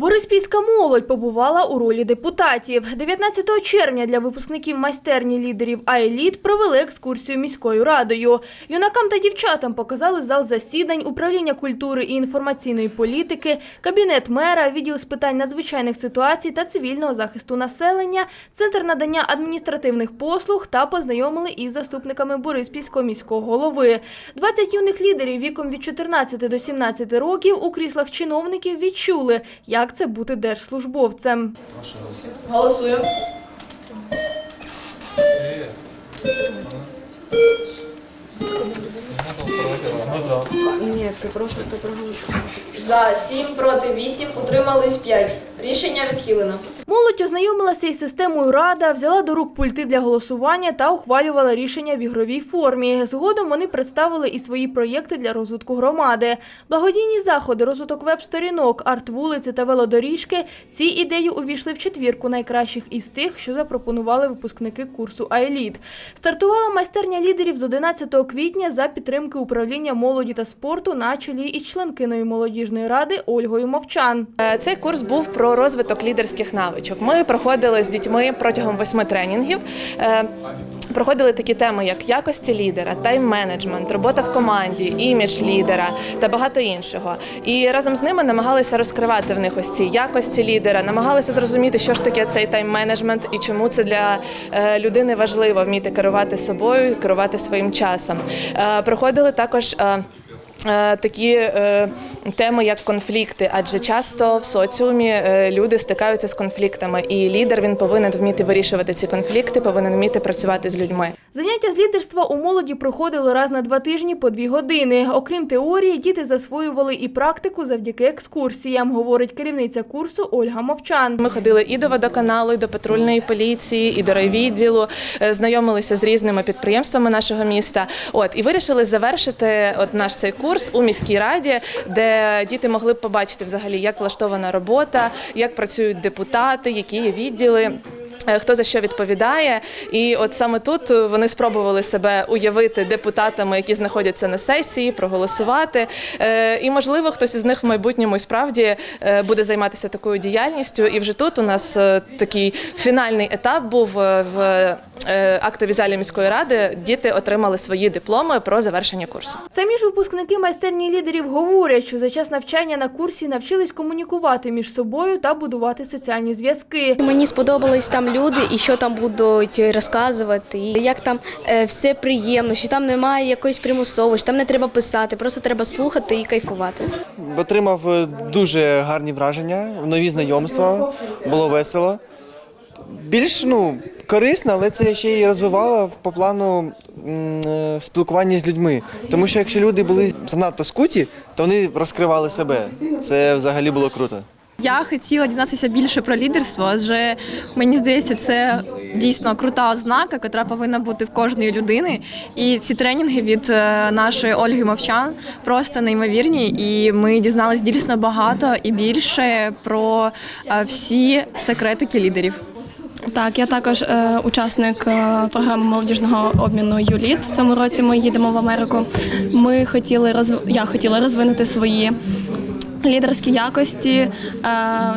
Бориспільська молодь побувала у ролі депутатів. 19 червня для випускників майстерні лідерів АЕЛІТ провели екскурсію міською радою. Юнакам та дівчатам показали зал засідань, управління культури і інформаційної політики, кабінет мера, відділ з питань надзвичайних ситуацій та цивільного захисту населення, центр надання адміністративних послуг та познайомили із заступниками Бориспільського міського голови. 20 юних лідерів віком від 14 до 17 років у кріслах чиновників відчули, як це бути держслужбовцем. Голосуємо. Ні, це просто хто проголосував. За 7, проти 8, утримались 5. Рішення відхилено. Молодь ознайомилася із системою Рада, взяла до рук пульти для голосування та ухвалювала рішення в ігровій формі. Згодом вони представили і свої проєкти для розвитку громади. Благодійні заходи, розвиток веб-сторінок, арт-вулиці та велодоріжки – ці ідеї увійшли в четвірку найкращих із тих, що запропонували випускники курсу «Аеліт». Стартувала майстерня лідерів з 11 квітня за підтримки управління молоді та спорту на чолі із членкиною молодіжної ради Ольгою Мовчан. Е, Цей курс був про розвиток лідерських навичок. Ми проходили з дітьми протягом восьми тренінгів. е, Проходили такі теми, як якості лідера, тайм-менеджмент, робота в команді, імідж лідера та багато іншого. І разом з ними намагалися розкривати в них ось ці якості лідера, намагалися зрозуміти, що ж таке цей тайм-менеджмент і чому це для е, людини важливо вміти керувати собою, керувати своїм часом. Е, Проходили також. Е, Такі е, теми, як конфлікти, адже часто в соціумі е, люди стикаються з конфліктами, і лідер він повинен вміти вирішувати ці конфлікти, повинен вміти працювати з людьми. Заняття з лідерства у молоді проходили раз на два тижні по дві години. Окрім теорії, діти засвоювали і практику завдяки екскурсіям, говорить керівниця курсу Ольга Мовчан. Ми ходили і до водоканалу, і до патрульної поліції, і до райвідділу, знайомилися з різними підприємствами нашого міста. От і вирішили завершити от наш цей курс у міській раді, де діти могли побачити взагалі, як влаштована робота, як працюють депутати, які є відділи. Е, Хто за що відповідає, і от саме тут вони спробували себе уявити депутатами, які знаходяться на сесії, проголосувати. Е, І можливо, хтось із них в майбутньому і справді е, буде займатися такою діяльністю. І вже тут у нас е, такий фінальний етап був е, в е, актовій залі міської ради. Діти отримали свої дипломи про завершення курсу. Самі ж випускники майстерні лідерів говорять, що за час навчання на курсі навчились комунікувати між собою та будувати соціальні зв'язки. Мені сподобались там люди і що там будуть розказувати, і як там е, все приємно, що там немає якоїсь примусовості, там не треба писати, просто треба слухати і кайфувати. Отримав е, дуже гарні враження, нові знайомства, було весело. Більш ну, корисно, але це ще й розвивало по плану е, спілкування з людьми. Тому що якщо люди були занадто скуті, то вони розкривали себе. Це взагалі було круто. Я хотіла дізнатися більше про лідерство, адже мені здається, це дійсно крута ознака, яка повинна бути в кожної людини. І ці тренінги від е, нашої Ольги Мовчан просто неймовірні. І ми дізналися дійсно багато і більше про е, всі секретики лідерів. Так, я також е, учасник е, програми молодіжного обміну ЮЛІТ. В цьому році ми їдемо в Америку. Ми хотіли розв... я хотіла розвинути свої лідерські якості, е,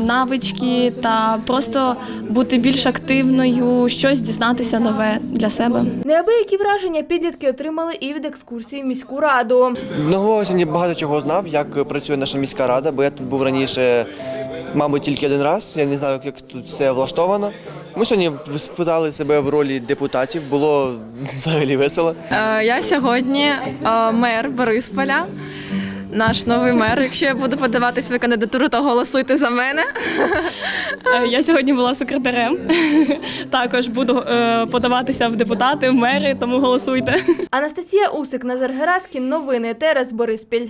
навички та просто бути більш активною, щось дізнатися нове для себе. Неабиякі враження підлітки отримали і від екскурсії в міську раду. Нового сьогодні багато чого знав, як працює наша міська рада, бо я тут був раніше, мабуть, тільки один раз. Я не знаю, як тут все влаштовано. Ми сьогодні спитали себе в ролі депутатів, було взагалі весело. Е, Я сьогодні е, мер Борисполя. Наш новий мер. Якщо я буду подавати свою кандидатуру, то голосуйте за мене. Е, я сьогодні була секретарем. також буду е, подаватися в депутати, в мери, тому голосуйте. Анастасія Усик, Назар Гераскін. Новини Терес Бориспіль.